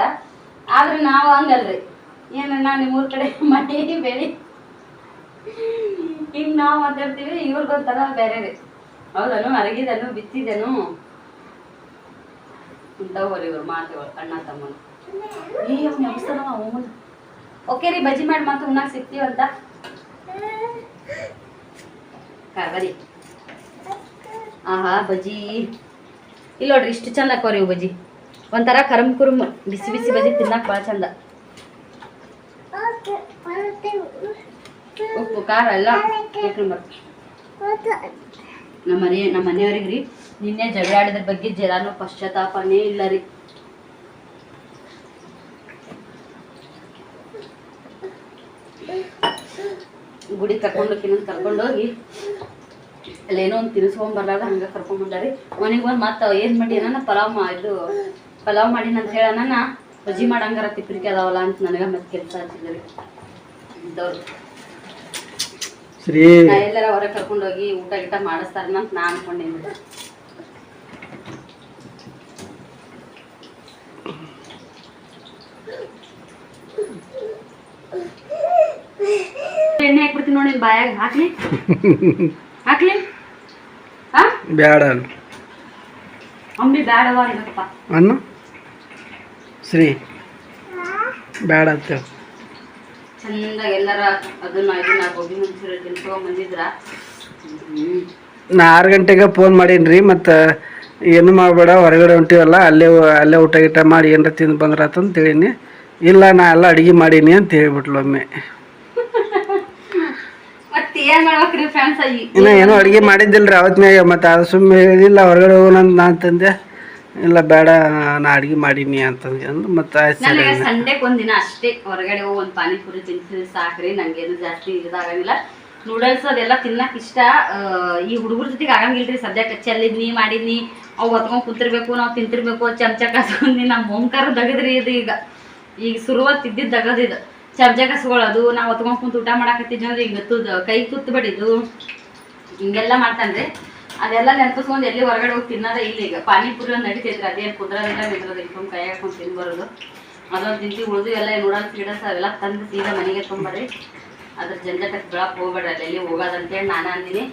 Speaker 1: ಆದ್ರೆ ನಾವು ಹಂಗಲ್ರಿ. ಏನನ್ನ ನಿಮ್ಮೂರ್ ಕಡೆ ಮನೆ ಬೆಳಿ ಹಿಂಗ್ ನಾವು ಮಾತಾಡ್ತೀವಿ ಇವ್ರಿಗೊಂಥರ ಬೇರೆ ರೀ ಹೌದನು, ಅರಗಿದನು, ಬಿತ್ತಿದನು. ಇಂಥವ್ರು ಇವ್ರು ಮಾತುಗಳು ಅಣ್ಣ, ತಮ್ಮನು. ಓಕೆ ರೀ, ಬಜ್ಜಿ ಮಾಡಿ ಮತ್ತೆ ಉಣ್ಣಾಗ ಸಿಗ್ತೀವಂತ ಕಾಗರಿ ಆಹಾ, ಬಜ್ಜಿ. ಇಲ್ಲ ನೋಡ್ರಿ, ಇಷ್ಟು ಚಂದ ಕೋರಿ ಬಜ್ಜಿ. ಒಂಥರ ಕರಮ್ ಕುರುಮ್, ಬಿಸಿ ಬಿಸಿ ಬಜ್ಜಿ ತಿನ್ನಕ್ ಭಾಳ ಚಂದ. ಉಪ್ಪು, ಖಾರ ಎಲ್ಲ ನಮ್ಮ ಮನೆ, ನಮ್ಮ ಮನೆಯವ್ರಿಗೆ ರೀ, ನಿನ್ನೆ ಜಗಳ ಆಡಿದ್ರ ಬಗ್ಗೆ ಜರಾನು ಪಶ್ಚಾತ್ತಾಪನೇ ಇಲ್ಲ ರೀ. ಗುಡಿ ಕರ್ಕೊಂಡು ಇನ್ನೊಂದು ಕರ್ಕೊಂಡೋಗಿ, ಅಲ್ಲೇನೋ ಒಂದು ತಿನ್ಸ್ಕೊಂಡ್ ಬರ್ಲಾರ್ದ ಹಂಗ ಕರ್ಕೊಂಡ್ ಬಂದಾರಿ. ಮನೆಗೆ ಬಂದು ಮತ್ತ ಏನು ಮಾಡಿ ನಾನು ಪಲಾವ್ ಮಾ ಇದು ಪಲಾವ್ ಮಾಡಿನ ಅಂತ ಹೇಳನ ಬಜ್ಜಿ ಮಾಡಂಗಾರ ತಿಪ್ಪಿರಿಕೆ ಅದಾವಲ್ಲ ಅಂತ ನನಗೆ ಮತ್ತೆ ಕೆಲಸ ಹಚ್ಚಿದ್ರಿ. ಇದ್ದವ್ರು.
Speaker 2: ಶ್ರೀ
Speaker 1: ನಾ ಎಲ್ಲಾರ ಹೊರಗೆ ಕರ್ಕೊಂಡು ಹೋಗಿ ಊಟ ಗಿಟ ಮಾಡಿಸ್ತಾರನ ಅಂತ ನಾ ಅನ್ಕೊಂಡೇನಿ ಎಣ್ಣೆ ಹಾಕ್ಬಿಡ್ತೀನಿ ನೋಡಿ ಬಾಯಾಗ. ಹಾಕ್ಲಿ? ಹಾಕ್ಲಿ? ಹಾ?
Speaker 2: ಬ್ಯಾಡ
Speaker 1: ಅಂಬಿ ಬ್ಯಾಡವ ಇವತ್ತಪ್ಪ
Speaker 2: ಅನ್ನು? ಶ್ರೀ. ಬ್ಯಾಡ ಅಂತ
Speaker 1: ಚಂದಾಗ ಎಲ್ಲಾರ ಅದನ್ನ ಇದನ್ನ ಗೋಬಿ ಮಂಚೂರಿ ತಿನ್ಸ್ಕೊಂಡ್ ಬಂದಿದ್ರ ಹ್ಮ್
Speaker 2: ನಾ ಆರು ಗಂಟೆಗೆ ಫೋನ್ ಮಾಡೀನಿ ರೀ ಮತ್ತು ಏನು ಮಾಡಬೇಡ ಹೊರಗಡೆ ಹೊಂಟಿವಲ್ಲ ಅಲ್ಲೇ ಅಲ್ಲೇ ಊಟ ಗೀಟ ಮಾಡಿ ಏನಾರ ತಿಂದು ಬಂದ್ರ ಅಂತ ಹೇಳೀನಿ. ಇಲ್ಲ ನಾ ಎಲ್ಲ ಅಡುಗೆ ಮಾಡೀನಿ ಅಂತ ಹೇಳ್ಬಿಟ್ಲು ಒಮ್ಮೆ. ಇನ್ನು ಏನೋ ಅಡುಗೆ ಮಾಡಿದ್ದಿಲ್ಲ ರೀ ಅವತ್ನ್ಯಾಗ ಮತ್ತೆ ಅದು ಸುಮ್ಮನೆ ಹೇಳಿಲ್ಲ ಹೊರಗಡೆ ಹೋಗೋಣ ನಾನು ತಂದೆ. ಇಲ್ಲ ಬೇಡ ನಾ ಅಡುಗೆ ಮಾಡೀನಿ ಅಂತಂದು ಅಂದ್ರೆ ಮತ್ತೆ ಆಯ್ತು ಸರಿ
Speaker 1: ನನಗೆ ಸಂಡೆಗೆ ಒಂದಿನ ಅಷ್ಟೇ ಹೊರಗಡೆ ಹೋಗಿ ಒಂದು ಪಾನಿಪುರಿ ತಿನ್ಸಿದ್ರೆ ಸಾಕ್ರಿ ನಂಗೇನು ಜಾಸ್ತಿ ಇದಾಗಂಗಿಲ್ಲ. ನೂಡಲ್ಸ್ ಅದೆಲ್ಲ ತಿನ್ನಕ್ ಇಷ್ಟ. ಈ ಹುಡುಗರ ಜೊತೆಗೆ ಆಗಂಗಿಲ್ರಿ ಸದ್ಯಕ್ಕೆ ಚೆಲ್ಲಿದ್ನಿ ಮಾಡಿದ್ನಿ ಅವು ಹೊತ್ಕೊಂಡ್ ಕುಂತಿರ್ಬೇಕು ನಾವು ತಿಂತಿರ್ಬೇಕು ಚಮಚ ಕಸ್ಕೊಂಡಿ ನಮ್ಮ ಓಂಕಾರ ದಗದ್ರಿ ಇದು ಈಗ. ಈಗ ಶುರುವಾತ್ ಇದ್ದಿದ್ದು ಇದು. ಚಮಚ ಕಸ್ಕೊಳ್ಳೋದು ನಾವು ಹೊತ್ಕೊಂಡ್ ಕುಂತು ಊಟ ಮಾಡಾಕತ್ತಿದ್ವಿ ಅಂದ್ರೆ ಈಗ ಕೈ ತುತ್ತು ಬಡಿದು ಹಿಂಗೆಲ್ಲ ಮಾಡ್ತಾನ್ರಿ. ಅದೆಲ್ಲ ನೆನಪಿಸ್ಕೊಂಡು ಎಲ್ಲಿ ಹೊರಗಡೆ ಹೋಗಿ ತಿನ್ನೋದೇ ಇಲ್ಲ ಈಗ. ಪಾನಿಪುರಿ ಒಂದು ಅದೇ ಅದೇನು ಕುದ್ರದಿಲ್ಲ ನಿದ್ರದಿಲ್ಲ ಇಟ್ಕೊಂಡು ಕೈ ಹಾಕೊಂಡು ತಿಂದು ಬರೋದು. ಅದೊಂದು ತಿಂತಿ ಉಳಿದು ಎಲ್ಲ ನೂಡಲ್ಸ್ ಗಿಡಲ್ಸ್ ಅವೆಲ್ಲ ತಂದು ಸೀದಾ ಮನೆಗೆ ತುಂಬರಿ ಅದ್ರ ಜಂಜಟಕ್ಕೆ ಬೆಳಕ್ ಹೋಗ್ಬೇಡ್ರಿ, ಅಲ್ಲಿ ಹೋಗೋದಂತೇಳಿ ನಾನು ಅಂದಿನಿ.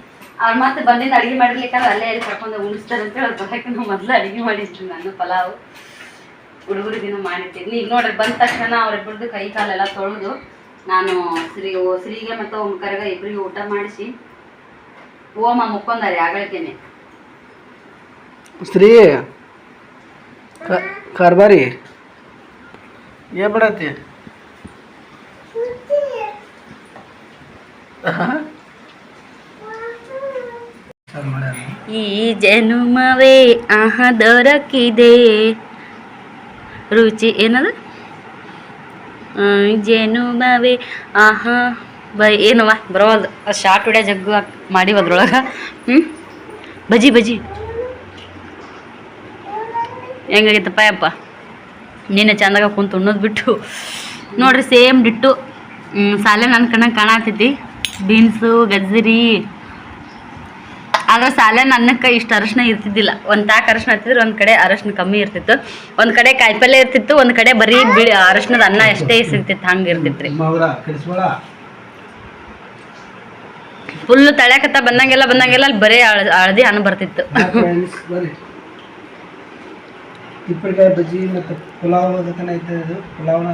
Speaker 1: ಅವ್ರು ಮತ್ತೆ ಬಂದಿದ್ದು ಅಡುಗೆ ಮಾಡಿರ್ಲಿಕ್ಕಂದ್ರೆ ಅಲ್ಲೇ ಎಲ್ಲಿ ಕರ್ಕೊಂಡು ಉಣಿಸ್ತಾರೆ ಅಂತೇಳಿ ಅವ್ರು ಬರಕ್ಕೆ ನಾವು ಮೊದಲು ಅಡುಗೆ ಮಾಡಿದ್ವಿ ನಾನು ಪಲಾವು. ಹುಡುಗರಿಗಿನ್ನೂ ಮಾಡಿರ್ತೀನಿ ಈಗ ನೋಡ್ರಿ ಬಂದ ತಕ್ಷಣ ಅವ್ರಿಬ್ಬರದ್ದು ಕೈ ಕಾಲೆಲ್ಲ ತೊಳೆದು ನಾನು ಶ್ರೀ ಓ ಶ್ರೀಗೆ ಮತ್ತು ಓಂಕರ್ಗ ಇಬ್ಬರಿಗೆ ಊಟ ಮಾಡಿಸಿ ಓಮ ಮುಕ್ಕೊಂದಾರೆ ಆಗಳಿಕೆನೆ
Speaker 2: ಸ್ತ್ರೀ ಕಾರ್ಬಾರಿ ಏನ್ ಬಿಡತ್ತಿ
Speaker 3: ಈ ಜನುಮವೇ ಆಹ ದೊರಕಿದೆ. ರುಚಿ ಏನದು? ಆ, ಜನುಮವೇ ಆಹ ಬೈ ಏನವ ಬರೋದು. ಶಾರ್ಟ್ ವಿಡಿಯೋ ಜಗ್ಗು ಮಾಡಿ ಮಾಡಿವ್ ಅದ್ರೊಳಗೆ. ಹ್ಞೂ ಬಜಿ ಬಜಿ. ಹೆಂಗಾಗಿತ್ತಪ್ಪ ಯಪ್ಪ?
Speaker 1: ನೀನೆ ಚಂದಾಗ ಕುಂತು ಉಣ್ಣೋದು ಬಿಟ್ಟು. ನೋಡ್ರಿ ಸೇಮ್ ಡಿಟ್ಟು. ಹ್ಮ್, ಸಾಲೆ ನನ್ನ ಕಣ್ಣಂಗೆ ಕಾಣತೈತಿ ಬೀನ್ಸು ಗಜ್ಜರಿ. ಆದ್ರೆ ಸಾಲೆ ಅನ್ನಕ್ಕೆ ಇಷ್ಟು ಅರಶಿನ ಇರ್ತಿದ್ದಿಲ್ಲ. ಒಂದು ತಾಕ್ ಅರಶಿನ ಹತ್ತಿದ್ರೆ ಒಂದು ಕಡೆ ಅರಶಿನ ಕಮ್ಮಿ ಇರ್ತಿತ್ತು. ಒಂದು ಕಡೆ ಕಾಯಿಪಲ್ಲೆ ಇರ್ತಿತ್ತು ಒಂದು ಕಡೆ ಬರೀ ಬಿಳಿ ಅರಶಿನದ ಅನ್ನ ಎಷ್ಟೇ ಸಿಗ್ತಿತ್ತು ಹಂಗೆ ಇರ್ತಿತ್ರಿ.
Speaker 2: ರೀ
Speaker 1: ಫುಲ್ ತಳ್ಯಾಕತ್ತ ಬಂದಂಗೆಲ್ಲ ಬಂದಂಗೆಲ್ಲ ಅಲ್ಲಿ ಬರೀ ಹಳದಿ ಹಣ್ಣು ಬರ್ತಿತ್ತು.
Speaker 2: ತಿಪ್ಪಳಿಕಾಯಿ ಬಜ್ಜಿ ಮತ್ತು ಪುಲಾವ್ ಅದಕ್ಕನ ಐತೆ ಅದು. ಪುಲಾವ್ನ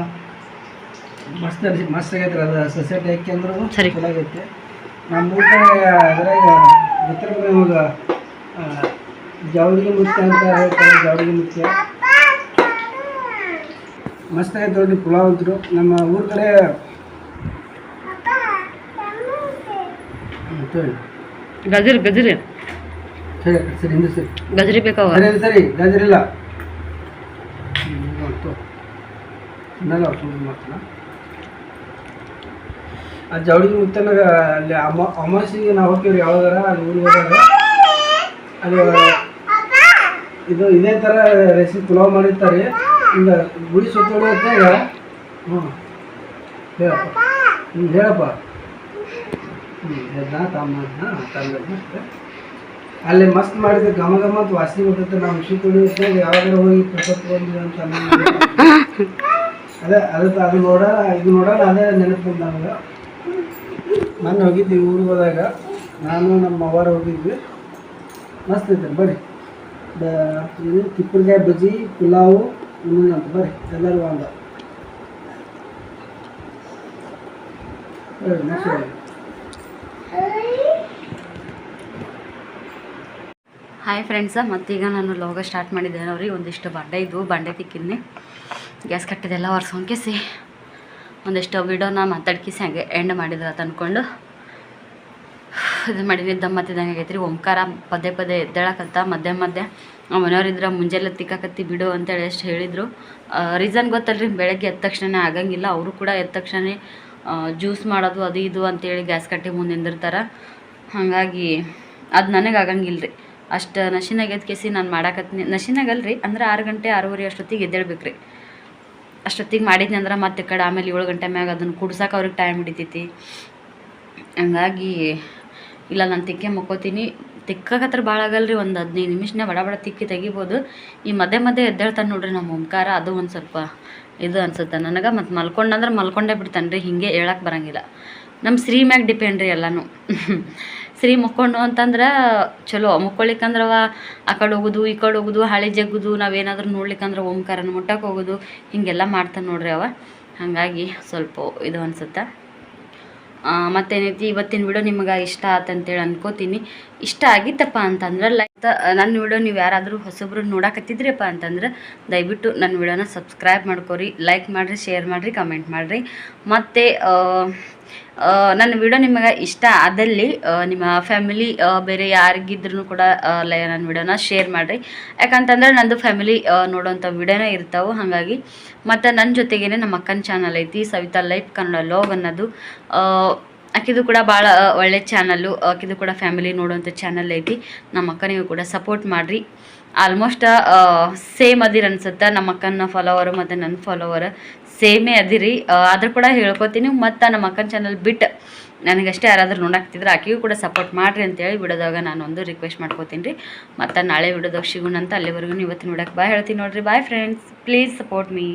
Speaker 2: ಮಸ್ತ್ ಅನ್ಸಿ ಮಸ್ತ್ ಆಗೈತೆ ಅದು. ಸೊಸೈಟಿ ಹಾಕಿ ಅಂದ್ರೂ
Speaker 1: ಸರಿ.
Speaker 2: ಚಲೋ ಆಗೈತೆ. ನಮ್ಮ ಊಟ ಅದ್ರಾಗ ಗೊತ್ತಿರ್ಬೇಕು ನಿಮಗೆ ಜಾವಡಿಗೆ ಮುತ್ಯ ಅಂತ ಹೇಳ್ತಾರೆ ಜಾವಡಿಗೆ ಮುತ್ಯ ಮಸ್ತ್ ಆಗೈತೆ ನೋಡಿ ಪುಲಾವ್ ಅಂತರು. ನಮ್ಮ ಊರ ಕಡೆ ಹ್ಮ್, ತಗೊಳ್ಳಿ.
Speaker 1: ಗಜರಿ ಗಜರಿ.
Speaker 2: ಸರಿ ಸರಿ ಹಿಂದೆ ಸರಿ.
Speaker 1: ಗಜರಿ ಬೇಕಾವ
Speaker 2: ಸರಿ ಸರಿ ಗಾಜರಿಲ್ಲ ತಿನ್ನಲ್ಲ ಸುಮ್ಮನೆ ಮಾಡ್ತಾನ. ಆ ಜವಳಿಗೆ ಮುತ್ತನಾಗ ಅಲ್ಲಿ ಅಮ ಅಮಾಸಿಗೆ ನಾವು ಹೋಗ್ತೀವಿ ಯಾವಾಗಾರ ಅಲ್ಲಿ ಊರಿಗೆ ಹೋದಾಗ. ಅಲ್ಲಿ ಇದು ಇದೇ ಥರ ರೆಸಿಪಿ ಪುಲಾವ್ ಮಾಡಿರ್ತಾರೆ. ಈಗ ಗುಡಿ ಸುತ್ತೋಳಿ ಹ್ಞೂ ಹೇಳಪ್ಪ. ಹ್ಞೂ ಹೇಳಪ್ಪ. ಅಲ್ಲಿ ಮಸ್ತ್ ಮಾಡಿದ ಘಮ ಘಮ ಅಂತ ವಾಸನೆ ನಾವು ವಿಷಯ ಕುಡಿಯೋದಾಗ ಯಾವಾಗ ಹೋಗಿ ಪ್ರಸತ್ ಬಂದ್ವಿ ಅಂತ. ಅದೇ ಅದಕ್ಕೆ ಅದು ನೋಡ ಇದು ನೋಡೋಣ ಅದೇ ನೆನಪು ನಮ್ಗೆ. ನಾನು ಹೋಗಿದ್ವಿ ಊರಿಗೆ ಹೋದಾಗ. ನಾನು, ನಮ್ಮ ಅವ್ವಾರ ಹೋಗಿದ್ವಿ. ಮಸ್ತ್ ಐತೆ ಬರ್ರಿ ಇದು ತಿಪ್ಪಳಿಕಾಯಿ ಬಜ್ಜಿ, ಪುಲಾವು ಇನ್ನೂ ಅಂತ ಬರ್ರಿ ಎಲ್ಲರೂ ಒಂದ. ಬರ್ರಿ ಮಸ್ತ್ ಐತೆ.
Speaker 1: ಹಾಯ್ ಫ್ರೆಂಡ್ಸ ಮತ್ತೀಗ ನಾನು ಲೋಗ ಸ್ಟಾರ್ಟ್ ಮಾಡಿದ್ದೇನೆ ಅವ್ರಿ ಒಂದಿಷ್ಟು ಬಂಡೆ ಇದ್ವು, ಬಂಡೆ ತಿಕ್ಕಿದ್ನಿ. ಗ್ಯಾಸ್ ಕಟ್ಟಿದೆಲ್ಲ ಒರೆಸ್ಕೊಂಕಿಸಿ ಒಂದಿಷ್ಟು ವಿಡಿಯೋನ ಮಾತಾಡ್ಕಿಸಿ ಹಂಗೆ ಎಂಡ್ ಮಾಡಿದ್ರೆ ಅಂತ ಅಂದ್ಕೊಂಡು ಇದು ಮಾಡಿದ್ವಿ ದಮ್ ಮತ್ತಿದಂಗೆ ಆಗೈತ್ರಿ ಓಂಕಾರ ಪದೇ ಪದೇ ಎದ್ದೇಳಕತ್ತ, ಮಧ್ಯ ಮಧ್ಯ ಮನೆಯವ್ರಿದ್ರೆ ಮುಂಜಾನೆ ತಿಕ್ಕಾಕತ್ತಿ ಬಿಡು ಅಂತೇಳಿ ಎಷ್ಟು ಹೇಳಿದರು. ರೀಸನ್ ಗೊತ್ತಲ್ರಿ, ಬೆಳಗ್ಗೆ ಎದ್ದ ತಕ್ಷಣ ಆಗಂಗಿಲ್ಲ. ಅವರು ಕೂಡ ಎದ್ದ ತಕ್ಷಣ ಜ್ಯೂಸ್ ಮಾಡೋದು ಅದು ಇದು ಅಂತೇಳಿ ಗ್ಯಾಸ್ ಕಟ್ಟಿ ಮುಂದೆ ನಿಂದಿರ್ತಾರೆ. ಹಾಗಾಗಿ ಅದು ನನಗೆ ಆಗಂಗಿಲ್ಲ ರೀ ಅಷ್ಟು ನಶಿನಾಗ ಎದ್ದು ಕೇಸಿ ನಾನು ಮಾಡಾಕತ್ತೀನಿ ನಶಿನಾಗಲ್ರಿ ಅಂದ್ರೆ ಆರು ಗಂಟೆ ಆರೂವರೆ ಅಷ್ಟೊತ್ತಿಗೆ ಎದ್ದೇಳ್ಬೇಕು ರೀ ಅಷ್ಟೊತ್ತಿಗೆ ಮಾಡಿದ್ನಿ ಅಂದ್ರೆ ಮತ್ತೆ ಕಡೆ ಆಮೇಲೆ ಏಳು ಗಂಟೆ ಮ್ಯಾಗ ಅದನ್ನು ಕುಡ್ಸಕ್ಕೆ ಅವ್ರಿಗೆ ಟೈಮ್ ಹಿಡಿತೈತಿ. ಹಂಗಾಗಿ ಇಲ್ಲ ನಾನು ತಿಕ್ಕೆ ಮುಕ್ಕೋತೀನಿ. ತಿಕ್ಕಕತ್ರ ಭಾಳ ಆಗಲ್ರಿ ಒಂದು ಹದಿನೈದು ನಿಮಿಷನೇ ಬಡ ಬಡ ತಿಕ್ಕಿ ತೆಗಿಬೋದು. ಈ ಮಧ್ಯೆ ಮಧ್ಯೆ ಎದ್ದೇಳ್ತಾನೆ ನೋಡ್ರಿ ನಮ್ಮ ಓಂಕಾರ, ಅದು ಒಂದು ಸ್ವಲ್ಪ ಇದು ಅನ್ಸುತ್ತೆ ನನಗೆ. ಮತ್ತು ಮಲ್ಕೊಂಡಂದ್ರೆ ಮಲ್ಕೊಂಡೇ ಬಿಡ್ತಾನೆ ರೀ ಹಿಂಗೆ ಹೇಳಕ್ಕೆ ಬರಂಗಿಲ್ಲ. ನಮ್ಮ ಶ್ರೀ ಮ್ಯಾಗ ಡಿಪೆಂಡ್ ರೀ ಎಲ್ಲನೂ. ಶ್ರೀ ಮುಕ್ಕೊಂಡು ಅಂತಂದ್ರೆ ಚಲೋ. ಮುಕ್ಕೊಳಿಕ್ಕಂದ್ರೆ ಅವ ಆ ಕಡೆ ಹೋಗೋದು, ಈ ಕಡೆ ಹೋಗೋದು, ಹಳೆ ಜಗ್ಗುದು, ನಾವೇನಾದ್ರೂ ನೋಡ್ಲಿಕ್ಕಂದ್ರೆ ಓಂಕಾರನ ಮುಟ್ಟಕ್ಕೆ ಹೋಗೋದು, ಹೀಗೆಲ್ಲ ಮಾಡ್ತಾನೆ ನೋಡ್ರಿ ಅವ. ಹಾಗಾಗಿ ಸ್ವಲ್ಪ ಇದು ಅನ್ಸುತ್ತೆ. ಮತ್ತೇನೈತಿ? ಇವತ್ತಿನ ವಿಡಿಯೋ ನಿಮಗೆ ಇಷ್ಟ ಆತಂತೇಳಿ ಅನ್ಕೋತೀನಿ. ಇಷ್ಟ ಆಗಿತ್ತಪ್ಪ ಅಂತಂದ್ರೆ ಲೈಕ್ ನನ್ನ ವಿಡಿಯೋ ನೀವು ಯಾರಾದರೂ ಹೊಸಬ್ರು ನೋಡಕತ್ತಿದ್ರಿಪ್ಪ ಅಂತಂದ್ರೆ ದಯವಿಟ್ಟು ನನ್ನ ವಿಡಿಯೋನ ಸಬ್ಸ್ಕ್ರೈಬ್ ಮಾಡ್ಕೊರಿ ಲೈಕ್ ಮಾಡಿರಿ ಶೇರ್ ಮಾಡಿರಿ ಕಮೆಂಟ್ ಮಾಡಿರಿ. ಮತ್ತು ನನ್ನ ವಿಡಿಯೋ ನಿಮಗೆ ಇಷ್ಟ ಆದಲ್ಲಿ ನಿಮ್ಮ ಫ್ಯಾಮಿಲಿ ಬೇರೆ ಯಾರಿಗಿದ್ರೂ ಕೂಡ ನನ್ನ ವಿಡಿಯೋನ ಶೇರ್ ಮಾಡಿರಿ. ಯಾಕಂತಂದ್ರೆ ನಂದು ಫ್ಯಾಮಿಲಿ ನೋಡೋಂಥ ವಿಡಿಯೋನೇ ಇರ್ತಾವೆ. ಹಾಗಾಗಿ ಮತ್ತು ನನ್ನ ಜೊತೆಗೇ ನಮ್ಮ ಅಕ್ಕನ ಚಾನಲ್ ಐತಿ, ಸವಿತಾ ಲೈಫ್ ಕನ್ನಡ ಲೋಗ್ ಅನ್ನೋದು. ಆಕಿದು ಕೂಡ ಭಾಳ ಒಳ್ಳೆ ಚಾನಲ್ಲು ಆಕಿದು ಕೂಡ ಫ್ಯಾಮಿಲಿ ನೋಡುವಂಥ ಚಾನಲ್ ಐತಿ. ನಮ್ಮ ಅಕ್ಕನಿಗೂ ಕೂಡ ಸಪೋರ್ಟ್ ಮಾಡಿರಿ. ಆಲ್ಮೋಸ್ಟ್ ಸೇಮ್ ಅದಿರ ಅನ್ಸುತ್ತೆ ನಮ್ಮ ಅಕ್ಕನ ಫಾಲೋವರ್ ಮತ್ತು ನನ್ನ ಫಾಲೋವರ್ ಸೇಮೇ ಅದಿರಿ. ಆದ್ರೂ ಕೂಡ ಹೇಳ್ಕೊತೀನಿ. ಮತ್ತು ನಮ್ಮ ಅಕ್ಕನ ಚಾನಲ್ ಬಿಟ್ಟು ನನಗಷ್ಟೇ ಯಾರಾದರೂ ನೋಡಾಕ್ತಿದ್ರೆ ಆಕೆಗೂ ಕೂಡ ಸಪೋರ್ಟ್ ಮಾಡಿರಿ ಅಂತೇಳಿ ಬಿಡೋದಾಗ ನಾನು ಒಂದು ರಿಕ್ವೆಸ್ಟ್ ಮಾಡ್ಕೋತೀನಿ ರೀ. ಮತ್ತು ನಾಳೆ ವಿಡಿಯೋದಾಗ ಸಿಗೋಣ ಅಂತ ಅಲ್ಲಿವರೆಗೂ ಇವತ್ತು ನೋಡೋಕೆ ಬಾಯ್ ಹೇಳ್ತೀನಿ ನೋಡಿರಿ. Bye friends please support me